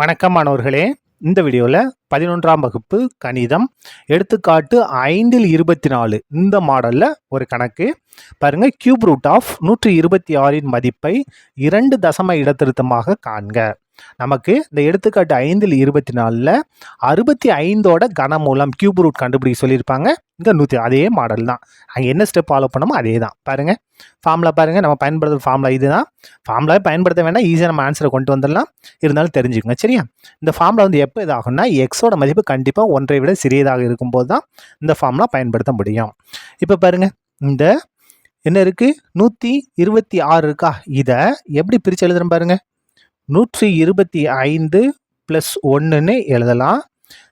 வணக்கம் மாணவர்களே. இந்த வீடியோவில் பதினொன்றாம் வகுப்பு கணிதம் எடுத்துக்காட்டு ஐந்தில் இருபத்தி நாலு இந்த மாடலில் ஒரு கணக்கு. பாருங்கள் கியூப் ரூட் ஆஃப் நூற்றி இருபத்தி ஆறின் மதிப்பை இரண்டு தசம இடத்திருத்தமாக காண்க. நமக்கு இந்த எடுத்துக்காட்டு ஐந்தில் இருபத்தி நாலில் அறுபத்தி ஐந்தோட கனமூலம் கியூப் ரூட் கண்டுபிடிக்க சொல்லியிருப்பாங்க. இங்கே நூற்றி அதே மாடல் தான். அங்கே என்ன ஸ்டெப் ஃபாலோ பண்ணமோ அதே தான். பாருங்கள் ஃபார்முலா பாருங்கள் நம்ம பயன்படுத்துகிற ஃபார்முலா இது தான் ஃபார்முலாவே பயன்படுத்த வேண்டாம் ஈஸியாக நம்ம ஆன்சரை கொண்டு வந்துடலாம். இருந்தாலும் தெரிஞ்சுக்கோங்க. சரியா? இந்த ஃபார்முலா வந்து எப்போ இதாகும்னா எக்ஸோட மதிப்பு கண்டிப்பாக ஒன்றை விட சிறியதாக இருக்கும்போது தான் இந்த ஃபார்முலா பயன்படுத்த முடியும். இப்போ பாருங்கள் இந்த என்ன இருக்குது நூற்றி இருபத்தி ஆறு இருக்கா? இதை எப்படி பிரித்து எழுதுகிறேன் பாருங்கள் நூற்றி இருபத்தி ஐந்து ப்ளஸ் ஒன்றுன்னு எழுதலாம்.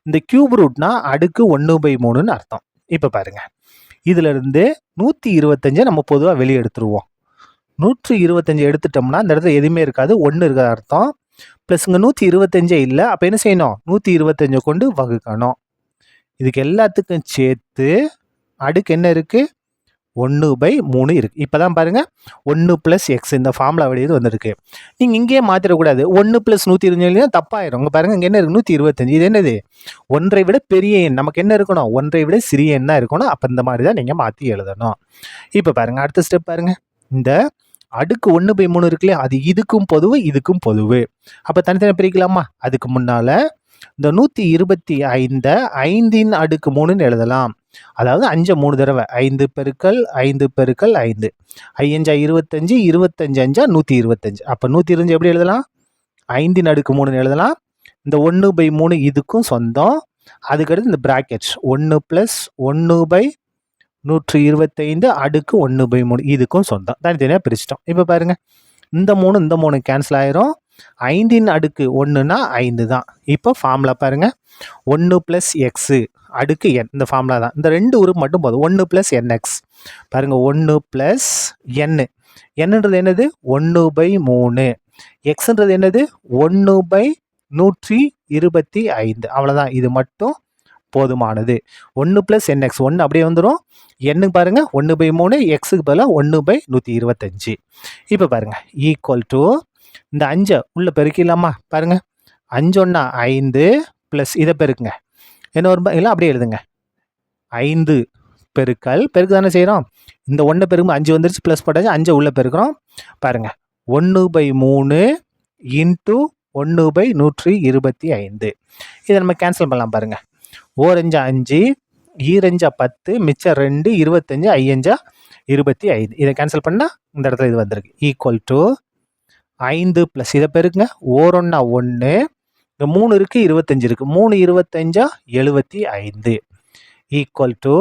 இந்த கியூப் ரூட்னா அடுக்கு ஒன்று பை மூணுன்னு அர்த்தம். இப்போ பாருங்கள் இதிலிருந்து நூற்றி இருபத்தஞ்சை நம்ம பொதுவாக வெளியே எடுத்துருவோம். நூற்றி இருபத்தஞ்சு எடுத்துட்டோம்னா இந்த இடத்துல எதுவுமே இருக்காது ஒன்று இருக்கிற அர்த்தம். ப்ளஸ் இங்கே நூற்றி இருபத்தஞ்சே இல்லை அப்போ என்ன செய்யணும்? நூற்றி இருபத்தஞ்சை கொண்டு வகுக்கணும். இதுக்கு எல்லாத்துக்கும் சேர்த்து அடுக்கு என்ன இருக்குது ஒன்று பை மூணு இருக்குது இப்போ தான் பாருங்கள் ஒன்று ப்ளஸ் எக்ஸ் இந்த ஃபார்முலா வெளியே வந்திருக்கு. நீங்கள் இங்கேயே மாற்றிடக்கூடாது ஒன்று ப்ளஸ் நூற்றி இருபத்தஞ்சு தப்பாயிரும். இங்கே பாருங்கள் இங்கே என்ன இருக்குது நூற்றி இருபத்தஞ்சு. இது என்னது? ஒன்றை விட பெரிய எண். நமக்கு என்ன இருக்கணும்? ஒன்றை விட சிறிய எண் தான் இருக்கணும். அப்போ இந்த மாதிரி தான் நீங்கள் மாற்றி எழுதணும். இப்போ பாருங்கள் அடுத்த ஸ்டெப் பாருங்கள் இந்த அடுக்கு ஒன்று பை மூணு இருக்குல்லையா அது இதுக்கும் பொதுவு இதுக்கும் பொதுவு. அப்போ தனித்தனி பிரிக்கலாமா? அதுக்கு முன்னால் இந்த நூற்றி இருபத்தி ஐந்தை ஐந்தின் அடுக்கு மூணுன்னு எழுதலாம். அதாவது அஞ்சு மூணு தடவை. ஐந்து பெருக்கல் ஐந்து பெருக்கல் ஐந்து. ஐயஞ்சா இருபத்தஞ்சு இருபத்தஞ்சு அஞ்சா நூற்றி இருபத்தஞ்சு. அப்போ நூற்றி இருபஞ்சு எப்படி எழுதலாம்? ஐந்தின் அடுக்கு மூணுன்னு எழுதலாம். இந்த ஒன்று பை மூணு இதுக்கும் சொந்தம். அதுக்கடுத்து இந்த ப்ராக்கெட்ஸ் ஒன்று ப்ளஸ் ஒன்று பை நூற்றி இருபத்தைந்து அடுக்கு ஒன்று பை மூணு இதுக்கும் சொந்தம். தனித்தனியாக பிரிச்சிட்டோம். இப்போ பாருங்கள் இந்த மூணு இந்த மூணு கேன்சல் ஆயிரும். ஐந்தின் அடுக்கு ஒன்றுனா ஐந்து தான். இப்போ ஃபார்முலா பாருங்கள் ஒன்று ப்ளஸ் எக்ஸு அடுக்கு என் இந்த ஃபார்முலா தான். இந்த ரெண்டு உறுப்பு மட்டும் போதும். ஒன்று ப்ளஸ் என்எக்ஸ் பாருங்கள் ஒன்று ப்ளஸ் என்னு என்னன்றது என்னது? ஒன்று பை மூணு. எக்ஸுன்றது என்னது? ஒன்று பை நூற்றி இருபத்தி ஐந்து. அவ்வளோதான் இது மட்டும் போதுமானது. ஒன்று ப்ளஸ் என்எக்ஸ் ஒன்று அப்படியே வந்துடும் எண்ணுக்கு பாருங்கள் ஒன்று பை மூணு. எக்ஸுக்கு பதிலாக ஒன்று பை நூற்றி இருபத்தஞ்சி. இப்போ பாருங்கள் ஈக்குவல் டு இந்த அஞ்சை உள்ளே பெருக்கிடலாமா? பாருங்கள் அஞ்சொன்னா ஐந்து ப்ளஸ் இதை பெருக்குங்க. என்ன ஒரு இல்லை அப்படியே எழுதுங்க. ஐந்து பெருக்கல் பெருக்கு தானே செய்கிறோம் இந்த ஒன்று பெருக்கும் அஞ்சு வந்துருச்சு ப்ளஸ் போட்டாச்சு அஞ்சை உள்ளே பெருக்கிறோம். பாருங்கள் ஒன்று பை மூணு இன்ட்டு ஒன்று பை நூற்றி இருபத்தி ஐந்து. இதை நம்ம கேன்சல் பண்ணலாம் பாருங்கள் ஓரஞ்சா அஞ்சு ஈரஞ்சா பத்து மிச்சம் ரெண்டு இருபத்தஞ்சு ஐயஞ்சா இருபத்தி ஐந்து. இதை கேன்சல் பண்ணால் இந்த இடத்துல இது வந்திருக்கு. ஈக்குவல் டு ஐந்து ப்ளஸ் இதை பெருக்குங்க. ஓரொன்னா ஒன்று இந்த மூணு இருக்குது இருபத்தஞ்சு இருக்குது மூணு இருபத்தஞ்சா எழுபத்தி ஐந்து. ஈக்குவல் டு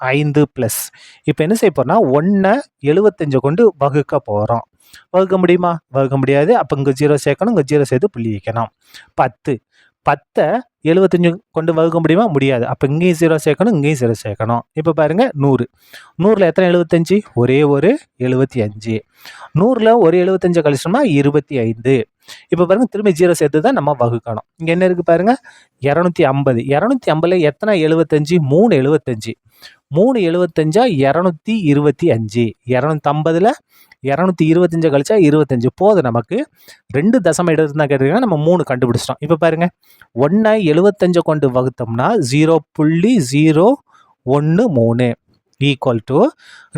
ஐந்து ப்ளஸ் இப்போ என்ன செய்ய போகிறோம்னா ஒன்றை எழுபத்தஞ்சை கொண்டு வகுக்க போகிறோம் வகுக்க முடியுமா? வகுக்க முடியாது. அப்போ இங்கே ஜீரோ சேர்க்கணும் இங்கே ஜீரோ சேர்த்து புள்ளி வைக்கணும். பத்து. பத்தை எழுபத்தஞ்சு கொண்டு வகுக்க முடியுமா? முடியாது. அப்போ இங்கேயும் ஜீரோ சேர்க்கணும் இங்கேயும் ஜீரோ சேர்க்கணும். இப்போ பாருங்கள் நூறு. நூறில் எத்தனை எழுபத்தஞ்சி ஒரே ஒரு எழுபத்தி அஞ்சு நூறில் ஒரு எழுபத்தஞ்சு கழிச்சோம்னா இருபத்தி ஐந்து இப்போ பாருங்கள் திரும்பி ஜீரோ சேர்த்து தான் நம்ம வகுக்கணும். இங்கே என்ன இருக்குது பாருங்கள் இரநூத்தி ஐம்பது. இரநூத்தி ஐம்பதில் எத்தனை எழுபத்தஞ்சி மூணு எழுபத்தஞ்சு மூணு எழுபத்தஞ்சா இரநூத்தி இருபத்தி அஞ்சு. இரநூத்தம்பதில் இரநூத்தி இருபத்தஞ்சு கழிச்சா இருபத்தஞ்சு. போதும் நமக்கு. ரெண்டு தசம இடம் தான் கேட்டிருக்கீங்கன்னா நம்ம மூணு கண்டுபிடிச்சிட்டோம். இப்போ பாருங்கள் ஒன்றை எழுபத்தஞ்சை கொண்டு வகுத்தோம்னா ஜீரோ புள்ளி ஜீரோ ஒன்று மூணு. ஈக்குவல் டு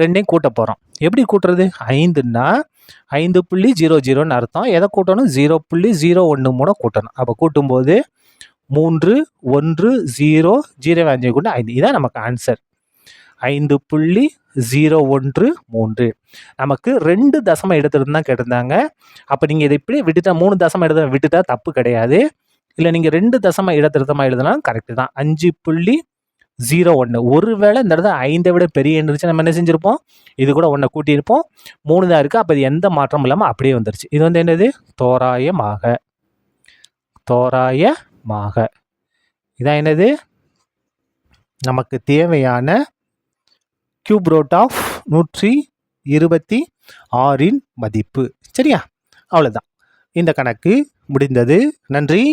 ரெண்டையும் கூட்ட போகிறோம் எப்படி கூட்டுறது? ஐந்துன்னா ஐந்து புள்ளி ஜீரோ ஜீரோன்னு அர்த்தம். எதை கூட்டணும்? ஜீரோ புள்ளி ஜீரோ ஒன்று மூணு கூட்டணும். அப்போ கூட்டும்போது மூன்று ஒன்று ஜீரோ ஜீரோ அஞ்சு கொண்டு ஐந்து. இதான் நமக்கு ஆன்சர் ஐந்து புள்ளி ஜீரோ ஒன்று மூன்று. நமக்கு ரெண்டு தசம இடத்துல தான் கேட்டிருந்தாங்க. அப்போ நீங்கள் இதை இப்படி விட்டுட்டா மூணு தசம இடத்த விட்டுட்டா தப்பு கிடையாது. இல்லை நீங்கள் ரெண்டு தசம இடத்திருத்தமாக எழுதினாலும் கரெக்டு தான். அஞ்சு புள்ளி ஜீரோ ஒன்று. ஒருவேளை இந்த இடத்துல ஐந்தை விட பெரிய இருந்துச்சு நம்ம என்ன செஞ்சுருப்போம்? இது கூட ஒன்றை கூட்டியிருப்போம். மூணு தான் இருக்குது அப்போ இது எந்த மாற்றமும் இல்லாமல் அப்படியே வந்துருச்சு. இது வந்து என்னது? தோராயமாக. தோராயமாக. இதான் என்னது? நமக்கு தேவையான கியூப் ரோட் ஆஃப் நூற்றி இருபத்தி ஆறின் மதிப்பு. சரியா? அவ்வளோதான் இந்த கணக்கு முடிந்தது. நன்றி.